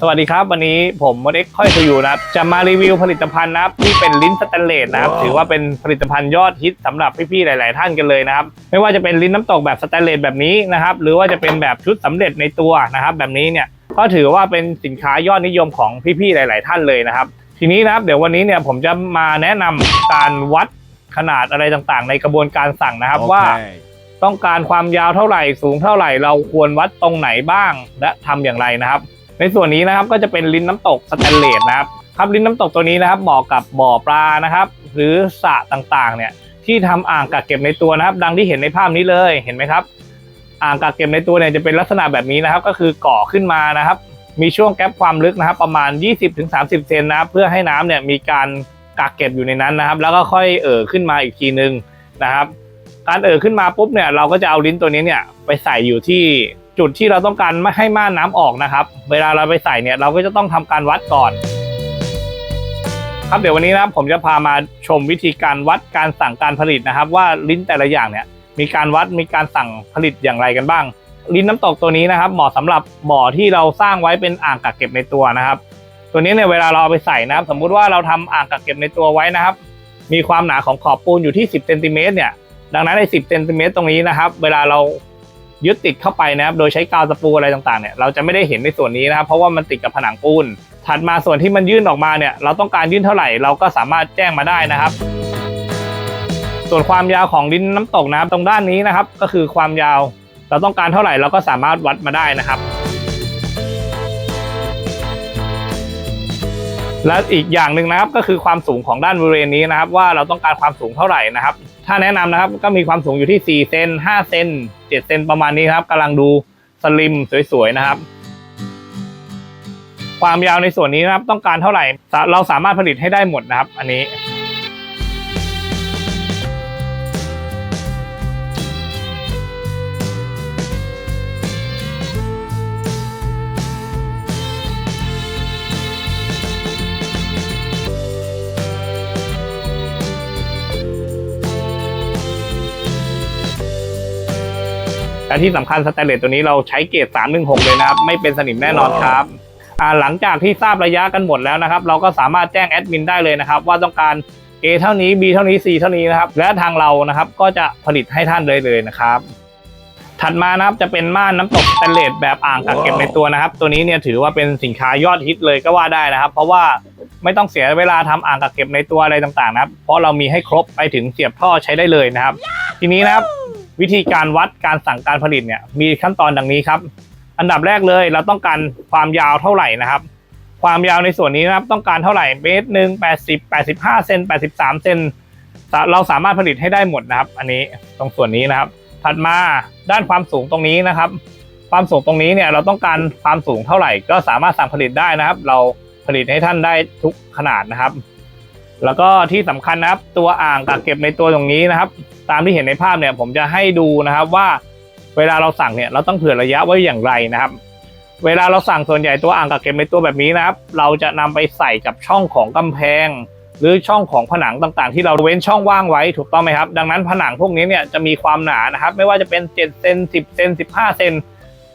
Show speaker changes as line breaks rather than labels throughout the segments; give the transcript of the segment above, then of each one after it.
สวัสดีครับ วันนี้ผมมดเอ็กค่อยทูยูนะครับ จะมารีวิวผลิตภัณฑ์นะครับที่เป็นลิ้นสแตนเลสนะครับ
ว้าว
ถือว่าเป็นผลิตภัณฑ์ยอดฮิตสำหรับพี่ๆหลาย ๆ ท่านกันเลยนะครับ ไม่ว่าจะเป็นลิ้นน้ำตกแบบสแตนเลสแบบนี้นะครับ หรือว่าจะเป็นแบบชุดสำเร็จในตัวนะครับ แบบนี้เนี่ยก็ถือว่าเป็นสินค้ายอดนิยมของพี่ๆหลาย ๆ ท่านเลยนะครับ ทีนี้นะครับเดี๋ยววันนี้เนี่ยผมจะมาแนะนำการวัดขนาดอะไรต่าง ๆ ในกระบวนการสั่งนะครับว่าต้องการความยาวเท่าไหร่สูงเท่าไหร่ เราควรวัดตรงไหนบ้าง และทำอย่างไรนะครับ ในส่วนนี้นะครับก็จะเป็นลิ้นน้ำตกสแตนเลสนะครับครับลิ้นน้ำตกตัวนี้นะครับเหมาะกับบ่อปลานะครับ หรือสระต่างๆ เนี่ยที่ทำอ่างกักเก็บในตัวนะครับ ดังที่เห็นในภาพนี้เลยเห็นไหมครับ อ่างกักเก็บในตัวเนี่ยจะเป็นลักษณะแบบนี้นะครับ ก็คือก่อขึ้นมานะครับ มีช่วงแก๊ปความลึกนะครับ ประมาณ 20-30 เซนนะครับเพื่อให้น้ำเนี่ยมีการกักเก็บอยู่ในนั้นนะครับ แล้วก็ค่อยเอ่อขึ้นมาอีกทีนึงนะครับ การเอ่อขึ้นมาปุ๊บเนี่ยเราก็จะเอาลิ้นตัวนี้เนี่ยไปใส่อยู่ที่ จุดที่เราต้องการไม่ให้ม่านน้ำออกนะครับ เวลาเราไปใส่เนี่ยเราก็จะต้องทำการวัดก่อน ครับเดี๋ยววันนี้นะผมจะพามาชมวิธีการวัดการสั่งการผลิตนะครับ ว่าลิ้นแต่ละอย่างเนี่ยมีการวัดมีการสั่งผลิตอย่างไรกันบ้าง ลิ้นน้ำตกตัวนี้นะครับเหมาะสำหรับบ่อที่เราสร้างไว้เป็นอ่างกักเก็บในตัวนะครับ ตัวนี้เนี่ยเวลาเราเอาไปใส่นะครับ สมมุติว่าเราทำอ่างกักเก็บในตัวไว้นะครับ มีความหนาของขอบปูนอยู่ที่ 10เซนติเมตรเนี่ยดังนั้นใน10เซนติเมตรตรงนี้นะครับ เวลาเรา ยึดติดเข้าไปนะครับโดยใช้กาวตะปูอะไรต่างๆเนี่ยเราจะไม่ได้เห็นในส่วนนี้นะครับเพราะว่ามันติดกับผนังปูน ถัดมาส่วนที่มันยื่นออกมาเนี่ยเราต้องการยื่นเท่าไหร่เราก็สามารถแจ้งมาได้นะครับ ส่วนความยาวของลิ้นน้ำตกนะครับตรงด้านนี้นะครับ ก็คือความยาวเราต้องการเท่าไหร่เราก็สามารถวัดมาได้นะครับและอีกอย่างหนึ่งนะครับก็คือความสูงของด้านบริเวณนี้นะครับ ว่าเราต้องการความสูงเท่าไหร่นะครับ ถ้าแนะนำนะครับ ก็มีความสูงอยู่ที่ 4 เซน 5 เซน 7 เซนประมาณนี้ครับกำลังดูสลิมสวยๆนะครับ ความยาวในส่วนนี้นะครับต้องการเท่าไหร่ เราสามารถผลิตให้ได้หมดนะครับ อันนี้ และที่สำคัญสแตนเลสตัวนี้เราใช้เกรด316 เลยนะครับ ไม่เป็นสนิมแน่นอนครับอ่าหลังจากที่ทราบระยะกันหมดแล้วนะครับ เราก็สามารถแจ้งแอดมินได้เลยนะครับ ว่าต้องการ A เท่านี้ B เท่านี้ C เท่านี้นะครับ และทางเรานะครับก็จะผลิตให้ท่านเลยเลยนะครับ ถัดมานะครับจะเป็นม่านน้ำตกสแตนเลสแบบอ่างกักเก็บในตัวนะครับ ตัวนี้เนี่ยถือว่าเป็นสินค้ายอดฮิตเลยก็ว่าได้นะครับ เพราะว่าไม่ต้องเสียเวลาทำอ่างกักเก็บในตัวอะไรต่างๆนะครับ เพราะเรามีให้ครบไปถึงเสียบท่อใช้ได้เลยนะครับ ทีนี้นะครับ วิธีการวัดการสั่งการผลิตเนี่ยมีขั้นตอนดังนี้ครับ อันดับแรกเลยเราต้องการความยาวเท่าไหร่นะครับ ความยาวในส่วนนี้นะครับต้องการเท่าไหร่เมตรหนึ่งแปดสิบแปดสิบห้าเซนแปดสิบสามเซนเราสามารถผลิตให้ได้หมดนะครับ อันนี้ตรงส่วนนี้นะครับ ถัดมาด้านความสูงตรงนี้นะครับ ความสูงตรงนี้เนี่ยเราต้องการความสูงเท่าไหร่ ก็สามารถสั่งผลิตได้นะครับ เราผลิตให้ท่านได้ทุกขนาดนะครับ แล้วก็ที่สำคัญนะครับ ตัวอ่างกักเก็บในตัวตรงนี้นะครับ ตามที่เห็นในภาพเนี่ย ผมจะให้ดูนะครับว่าเวลาเราสั่งเนี่ยเราต้องเผื่อระยะไว้อย่างไรนะครับ เวลาเราสั่งส่วนใหญ่ตัวอ่างกักเก็บในตัวแบบนี้นะครับ เราจะนำไปใส่กับช่องของกำแพง หรือช่องของผนังต่างๆ ที่เราเว้นช่องว่างไว้ถูกต้องไหมครับ ดังนั้นผนังพวกนี้เนี่ยจะมีความหนานะครับ ไม่ว่าจะเป็น7เซน10เซน15เซน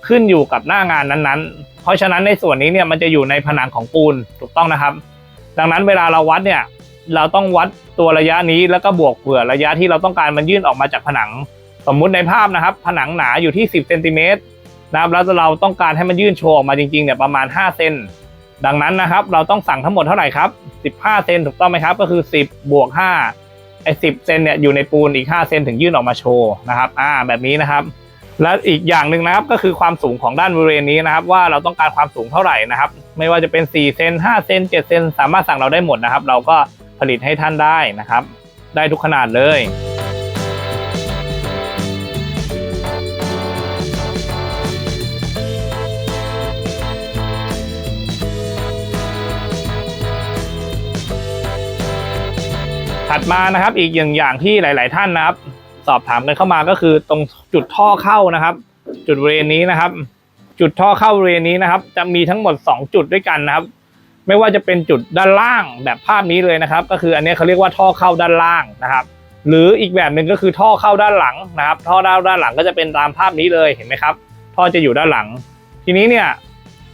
ขึ้นอยู่กับหน้างานนั้นๆ เพราะฉะนั้นในส่วนนี้เนี่ยมันจะอยู่ในผนังของปูนถูกต้องนะครับ ดังนั้นเวลาเราวัดเนี่ย เราต้องวัดตัวระยะนี้แล้วก็บวกเผื่อระยะที่เราต้องการมันยื่นออกมาจากผนัง สมมุติในภาพนะครับ ผนังหนาอยู่ที่ 10เซนติเมตรนะครับแล้วเราต้องการให้มันยื่นโชว์ออกมาจริงๆเนี่ยประมาณ 5 เซนดังนั้นนะครับ เราต้องสั่งทั้งหมดเท่าไหร่ครับ 15 เซนถูกต้องไหมครับ ก็คือ 10 บวก5ไอ้10 เซนเนี่ยอยู่ในปูนอีก 5 เซนถึงยื่นออกมาโชว์นะครับอ่าแบบนี้นะครับ และอีกอย่างหนึ่งนะครับก็คือความสูงของด้านบริเวณนี้นะครับ ว่าเราต้องการความสูงเท่าไหร่นะครับ ไม่ว่าจะเป็น 4 เซน 5 เซน 7 เซน สามารถสั่งเราได้หมดนะครับ เราก็ ผลิตให้ท่านได้นะครับ ได้ทุกขนาดเลย ถัดมานะครับอีกอย่างอย่างที่หลาย ๆ ท่านนะครับ สอบถามกันเข้ามาก็คือตรงจุดท่อเข้านะครับ จุดบริเวณนี้นะครับ จุดท่อเข้าบริเวณนี้นะครับ จะมีทั้งหมด 2 จุดด้วยกันนะครับ ไม่ว่าจะเป็นจุดด้านล่างแบบภาพนี้เลยนะครับ ก็คืออันนี้เขาเรียกว่าท่อเข้าด้านล่างนะครับ หรืออีกแบบหนึ่งก็คือท่อเข้าด้านหลังนะครับ ท่อด้านด้านหลังก็จะเป็นตามภาพนี้เลยเห็นไหมครับ ท่อจะอยู่ด้านหลัง ทีนี้เนี่ย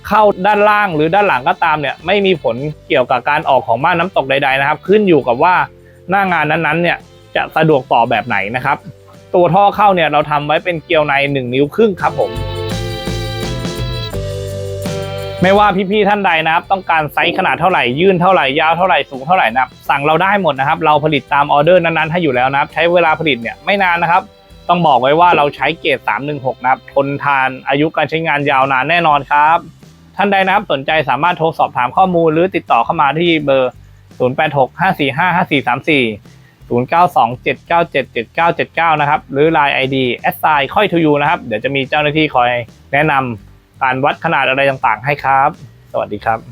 เข้าด้านล่างหรือด้านหลังก็ตามเนี่ยไม่มีผลเกี่ยวกับการออกของม่านน้ำตกใด ๆนะครับ ขึ้นอยู่กับว่าหน้างานนั้นๆเนี่ยจะสะดวกต่อแบบไหนนะครับ ตัวท่อเข้าเนี่ยเราทำไว้เป็นเกลียวใน 1 นิ้วครึ่งครับผม ไม่ว่าพี่ๆท่านใดนะครับ ต้องการไซส์ขนาดเท่าไหร่ยื่นเท่าไหร่ยาวเท่าไหร่สูงเท่าไหร่นะครับสั่งเราได้หมดนะครับ เราผลิตตามออเดอร์นั้นๆให้อยู่แล้วนะครับ ใช้เวลาผลิตเนี่ยไม่นานนะครับ ต้องบอกไว้ว่าเราใช้เกรด316 นะครับทนทานอายุการใช้งานยาวนานแน่นอนครับ ท่านใดนะครับสนใจสามารถโทรสอบถามข้อมูลหรือติดต่อเข้ามาที่เบอร์ 0865455434 0927977979 นะครับ หรือ Line ID s i ค่อยทูยูนะครับ เดี๋ยวจะมีเจ้าหน้าที่คอยแนะนำ การวัดขนาดอะไรต่างๆให้ครับ สวัสดีครับ